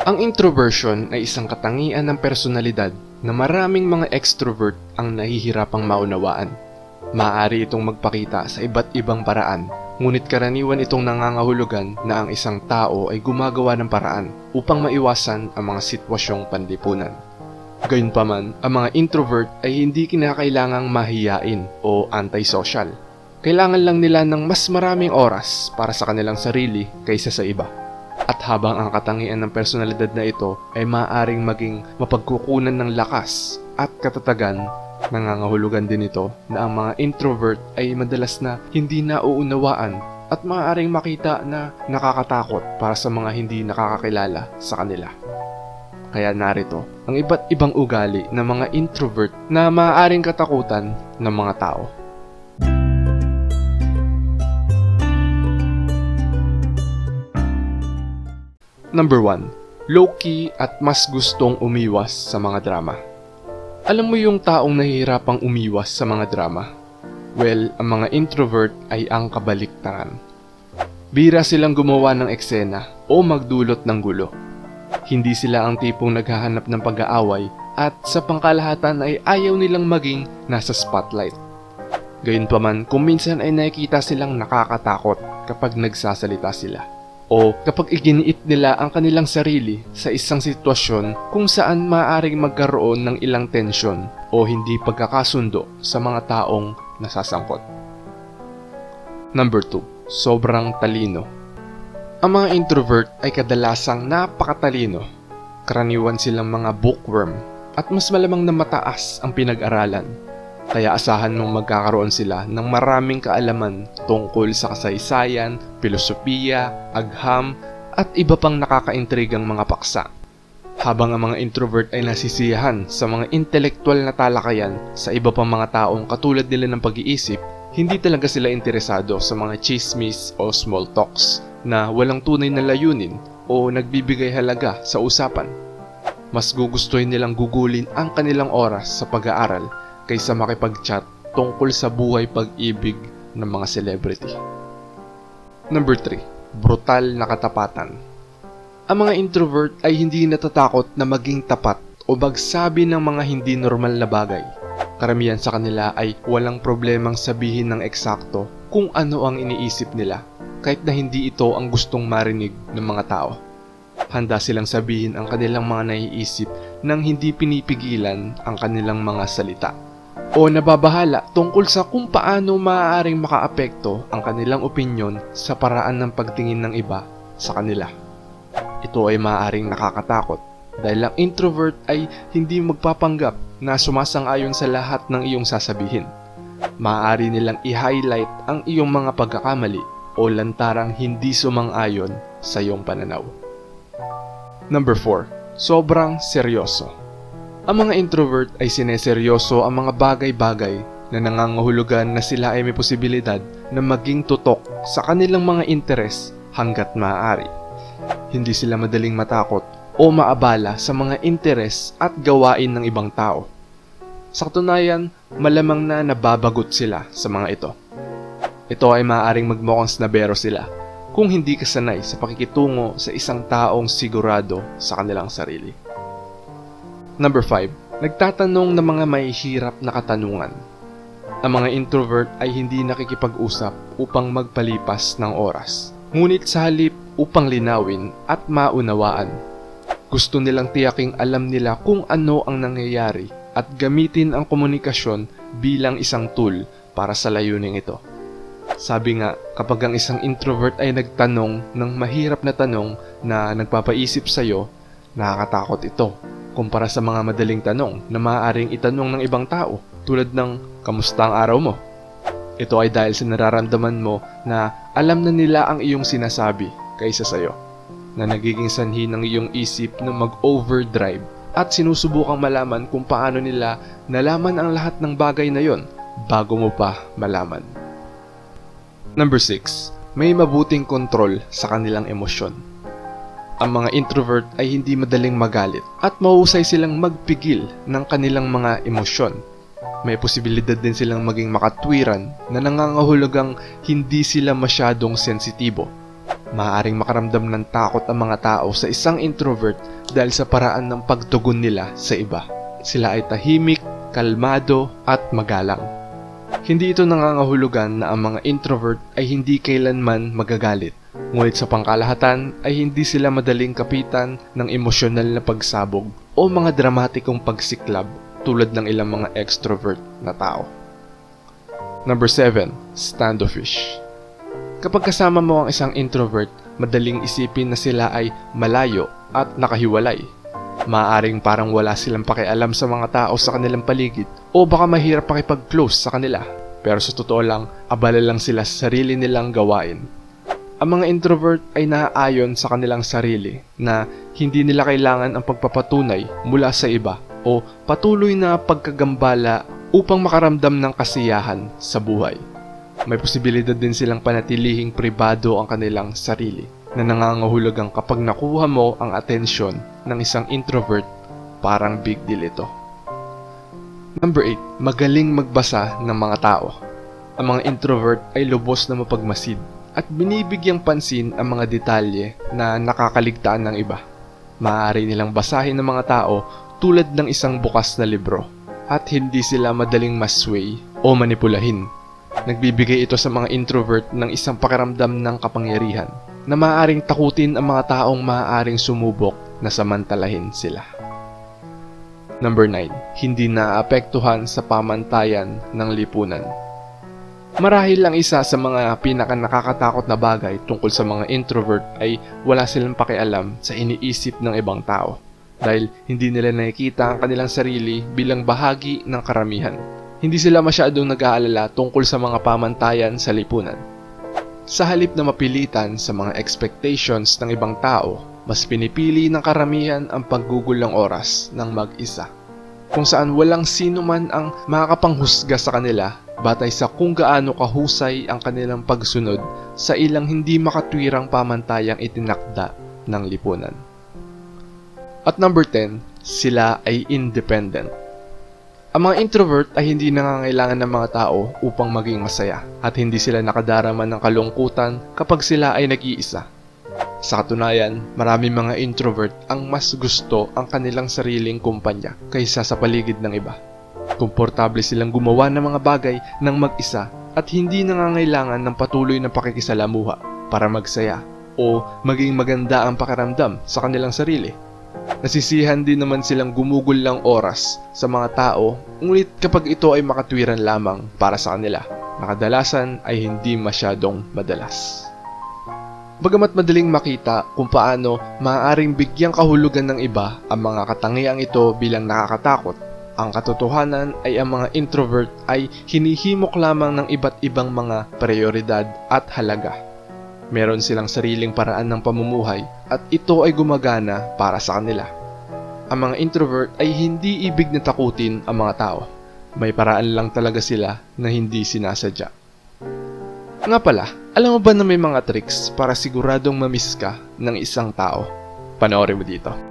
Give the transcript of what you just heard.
Ang introversion ay isang katangian ng personalidad na maraming mga extrovert ang nahihirapang maunawaan. Maaari itong magpakita sa iba't ibang paraan, ngunit karaniwan itong nangangahulugan na ang isang tao ay gumagawa ng paraan upang maiwasan ang mga sitwasyong panlipunan. Gayunpaman, ang mga introvert ay hindi kinakailangang mahiyain o antisocial. Kailangan lang nila ng mas maraming oras para sa kanilang sarili kaysa sa iba. At habang ang katangian ng personalidad na ito ay maaaring maging mapagkukunan ng lakas at katatagan, nangangahulugan din ito na ang mga introvert ay madalas na hindi nauunawaan at maaaring makita na nakakatakot para sa mga hindi nakakakilala sa kanila. Kaya narito ang iba't ibang ugali ng mga introvert na maaaring katakutan ng mga tao. Number 1. Low-key at mas gustong umiwas sa mga drama. Alam mo yung taong nahihirapang umiwas sa mga drama? Well, ang mga introvert ay ang kabaliktaran. Bira silang gumawa ng eksena o magdulot ng gulo. Hindi sila ang tipong naghahanap ng pag-aaway at sa pangkalahatan ay ayaw nilang maging nasa spotlight. Gayunpaman, kung minsan ay nakikita silang nakakatakot kapag nagsasalita sila. O kapag iginiit nila ang kanilang sarili sa isang sitwasyon kung saan maaaring magkaroon ng ilang tensyon o hindi pagkakasundo sa mga taong nasasangkot. Number 2. Sobrang talino. Ang mga introvert ay kadalasang napakatalino. Karaniwan silang mga bookworm at mas malamang na mataas ang pinag-aralan. Kaya asahan mong magkakaroon sila ng maraming kaalaman tungkol sa kasaysayan, filosofiya, agham, at iba pang nakakaintrigang mga paksa. Habang ang mga introvert ay nasisiyahan sa mga intelektual na talakayan sa iba pang mga taong katulad nila ng pag-iisip, hindi talaga sila interesado sa mga chismis o small talks na walang tunay na layunin o nagbibigay halaga sa usapan. Mas gugustuhin nilang gugulin ang kanilang oras sa pag-aaral kaysa makipag-chat tungkol sa buhay pag-ibig ng mga celebrity. Number 3. Brutal na katapatan. Ang mga introvert ay hindi natatakot na maging tapat o magsabi ng mga hindi normal na bagay. Karamihan sa kanila ay walang problemang sabihin ng eksakto kung ano ang iniisip nila kahit na hindi ito ang gustong marinig ng mga tao. Handa silang sabihin ang kanilang mga naiisip nang hindi pinipigilan ang kanilang mga salita. O nababahala tungkol sa kung paano maaaring makaapekto ang kanilang opinyon sa paraan ng pagtingin ng iba sa kanila. Ito ay maaaring nakakatakot dahil ang introvert ay hindi magpapanggap na sumasang-ayon sa lahat ng iyong sasabihin. Maaari nilang i-highlight ang iyong mga pagkakamali o lantarang hindi sumang-ayon sa iyong pananaw. Number 4. Sobrang seryoso. Ang mga introvert ay sineseryoso ang mga bagay-bagay na nangangahulugan na sila ay may posibilidad na maging tutok sa kanilang mga interes hanggat maaari. Hindi sila madaling matakot o maabala sa mga interes at gawain ng ibang tao. Sa katunayan, malamang na nababagot sila sa mga ito. Ito ay maaaring magmukhang snabero sila kung hindi ka sanay sa pakikitungo sa isang taong sigurado sa kanilang sarili. Number 5. Nagtatanong ng mga may na katanungan. Ang mga introvert ay hindi nakikipag-usap upang magpalipas ng oras. Ngunit sa halip upang linawin at maunawaan. Gusto nilang tiyaking alam nila kung ano ang nangyayari at gamitin ang komunikasyon bilang isang tool para sa layuning ito. Sabi nga, kapag ang isang introvert ay nagtanong ng mahirap na tanong na nagpapaisip sa'yo, nakakatakot ito kumpara sa mga madaling tanong na maaaring itanong ng ibang tao tulad ng kamusta ang araw mo. Ito ay dahil sa nararamdaman mo na alam na nila ang iyong sinasabi kaysa sa'yo na nagiging sanhi ng iyong isip na mag-overdrive at sinusubukang malaman kung paano nila nalaman ang lahat ng bagay na yon bago mo pa malaman. Number 6. May mabuting kontrol sa kanilang emosyon. Ang mga introvert ay hindi madaling magalit at mahusay silang magpigil ng kanilang mga emosyon. May posibilidad din silang maging makatwiran na nangangahulugang hindi sila masyadong sensitibo. Maaaring makaramdam ng takot ang mga tao sa isang introvert dahil sa paraan ng pagtugon nila sa iba. Sila ay tahimik, kalmado at magalang. Hindi ito nangangahulugan na ang mga introvert ay hindi kailanman magagalit. Ngunit sa pangkalahatan ay hindi sila madaling kapitan ng emosyonal na pagsabog o mga dramatikong pagsiklab tulad ng ilang mga extrovert na tao. Number 7. Standoffish Kapag kasama mo ang isang introvert, madaling isipin na sila ay malayo at nakahiwalay. Maaring parang wala silang pakialam sa mga tao sa kanilang paligid o baka mahirap pakipag-close sa kanila. Pero sa totoo lang, abala lang sila sa sarili nilang gawain. Ang mga introvert ay naaayon sa kanilang sarili na hindi nila kailangan ang pagpapatunay mula sa iba o patuloy na pagkagambala upang makaramdam ng kasiyahan sa buhay. May posibilidad din silang panatilihing pribado ang kanilang sarili na nangangahulugang kapag nakuha mo ang atensyon ng isang introvert, parang big deal ito. Number 8. Magaling magbasa ng mga tao. Ang mga introvert ay lubos na mapagmasid at binibigyang pansin ang mga detalye na nakakaligtaan ng iba. Maaari nilang basahin ng mga tao tulad ng isang bukas na libro at hindi sila madaling masway o manipulahin. Nagbibigay ito sa mga introvert ng isang pakiramdam ng kapangyarihan na maaaring takutin ang mga taong maaaring sumubok na samantalahin sila. Number 9. Hindi naapektuhan sa pamantayan ng lipunan. Marahil ang isa sa mga pinaka nakakatakot na bagay tungkol sa mga introvert ay wala silang pakialam sa iniisip ng ibang tao dahil hindi nila nakikita ang kanilang sarili bilang bahagi ng karamihan. Hindi sila masyadong nag-aalala tungkol sa mga pamantayan sa lipunan. Sa halip na mapilitan sa mga expectations ng ibang tao, mas pinipili ng karamihan ang paggugol ng oras ng mag-isa. Kung saan walang sino man ang makakapanghusga sa kanila batay sa kung gaano kahusay ang kanilang pagsunod sa ilang hindi makatwirang pamantayang itinakda ng lipunan. At number 10, sila ay independent. Ang mga introvert ay hindi nangangailangan ng mga tao upang maging masaya at hindi sila nakadarama ng kalungkutan kapag sila ay nag-iisa. Sa katunayan, marami mga introvert ang mas gusto ang kanilang sariling kumpanya kaysa sa paligid ng iba. Komportable silang gumawa ng mga bagay ng mag-isa at hindi nangangailangan ng patuloy na pakikisalamuha para magsaya o maging maganda ang pakiramdam sa kanilang sarili. Nasisihan din naman silang gumugol lang oras sa mga tao, ngunit kapag ito ay makatwiran lamang para sa kanila, nakadalasan ay hindi masyadong madalas. Bagamat madaling makita kung paano maaaring bigyang kahulugan ng iba ang mga katangiang ito bilang nakakatakot, ang katotohanan ay ang mga introvert ay hinihimok lamang ng iba't ibang mga prioridad at halaga. Meron silang sariling paraan ng pamumuhay at ito ay gumagana para sa kanila. Ang mga introvert ay hindi ibig na takutin ang mga tao. May paraan lang talaga sila na hindi sinasadya. Nga pala, alam mo ba na may mga tricks para siguradong mamiss ka ng isang tao? Panoorin mo dito.